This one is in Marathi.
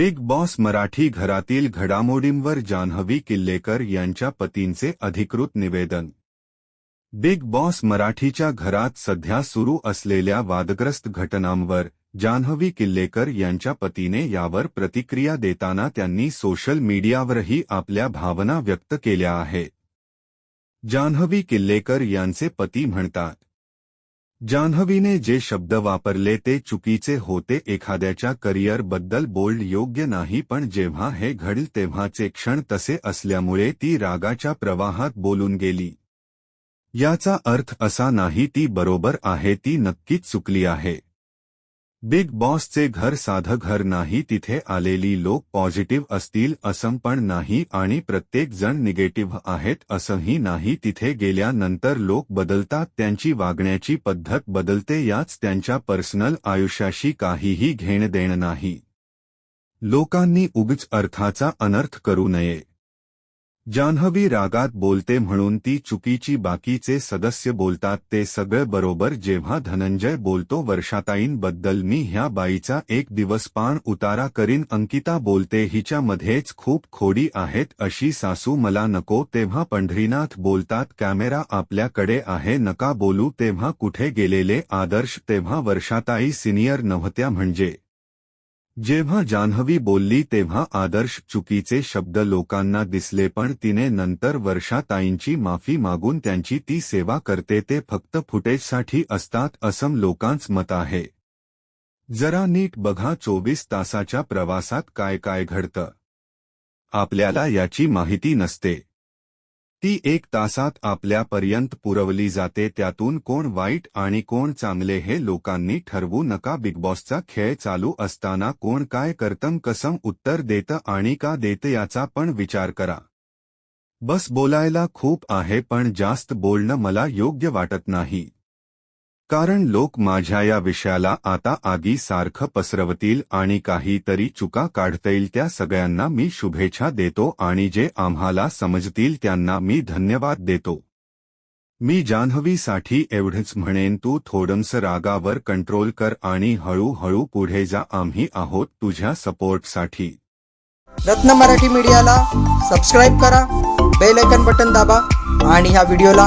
बिग बॉस मराठी घरातील घडामोडींवर जान्हवी किल्लेकर यांच्या पतींचे अधिकृत निवेदन. बिग बॉस मराठीच्या घरात सध्या सुरू असलेल्या वादग्रस्त घटनांवर जान्हवी किल्लेकर यांच्या पतीने यावर प्रतिक्रिया देताना त्यांनी सोशल मीडियावरही आपल्या भावना व्यक्त केल्या आहेत. जान्हवी किल्लेकर यांचे पती म्हणतात जान्हवीने जे शब्द वापरले ते चुकीचे होते एखाद्याच्या करिअरबद्दल बोल्ड योग्य नाही पण जेव्हा हे घडल तेव्हाचे क्षण तसे असल्यामुळे ती रागाच्या प्रवाहात बोलून गेली. याचा अर्थ असा नाही ती बरोबर आहे ती नक्कीच चुकली आहे. बिग बॉसचे घर साधं घर नाही तिथे आलेली लोक पॉझिटिव्ह असतील असं पण नाही आणि प्रत्येक जण निगेटिव्ह आहेत असंही नाही तिथे गेल्यानंतर लोक बदलतात त्यांची वागण्याची पद्धत बदलते याच त्यांच्या पर्सनल आयुष्याशी काहीही घेणं देणं नाही. लोकांनी उगच अर्थाचा अनर्थ करू नये. जान्हवी रागात बोलते म्हणून ती चुकीची बाकीचे सदस्य बोलतात ते सगळं बरोबर जेव्हा धनंजय बोलतो वर्षाताईंबद्दल मी ह्या बाईचा एक दिवस पाण उतारा करीन अंकिता बोलते हिच्यामध्येच खूप खोडी आहेत अशी सासू मला नको तेव्हा पंढरीनाथ बोलतात कॅमेरा आपल्याकडे आहे नका बोलू तेव्हा कुठे गेलेले आदर्श तेव्हा वर्षाताई सिनियर नव्हत्या म्हणजे जेव्हा जान्हवी बोलली तेव्हा आदर्श चुकीचे शब्द लोकांना दिसले पण तिने नंतर वर्षाताईंची माफी मागून त्यांची ती सेवा करते ते फक्त फुटेजसाठी असतात असं लोकांच मत आहे. जरा नीट बघा चोवीस तासाच्या प्रवासात काय काय घडतं. आपल्याला याची माहिती नसते. ती एक तासात आपल्यापर्यंत पुरवली जाते त्यातून कोण वाईट आणि कोण चांगले हे लोकांनी ठरवू नका. बिग बॉसचा खेळ चालू असताना कोण काय करतं कसं उत्तर देतं आणि का देतं याचा पण विचार करा. बस बोलायला खूप आहे पण जास्त बोलणं मला योग्य वाटत नाही. कारण लोक माझ्या या विषयाला आता आगी सारखं पसरवतील आणि काहीतरी चुका काढतील त्या सगळ्यांना मी शुभेच्छा देतो आणि जे आम्हाला समजतील त्यांना मी धन्यवाद देतो. मी जान्हवीसाठी एवढंच म्हणेन तू थोडंसं रागावर कंट्रोल कर आणि हळूहळू पुढे जा आम्ही आहोत तुझ्या सपोर्टसाठी. रत्न मराठी मीडियाला सबस्क्राईब करा बेल आयकन बटन दाबा आणि ह्या व्हिडिओला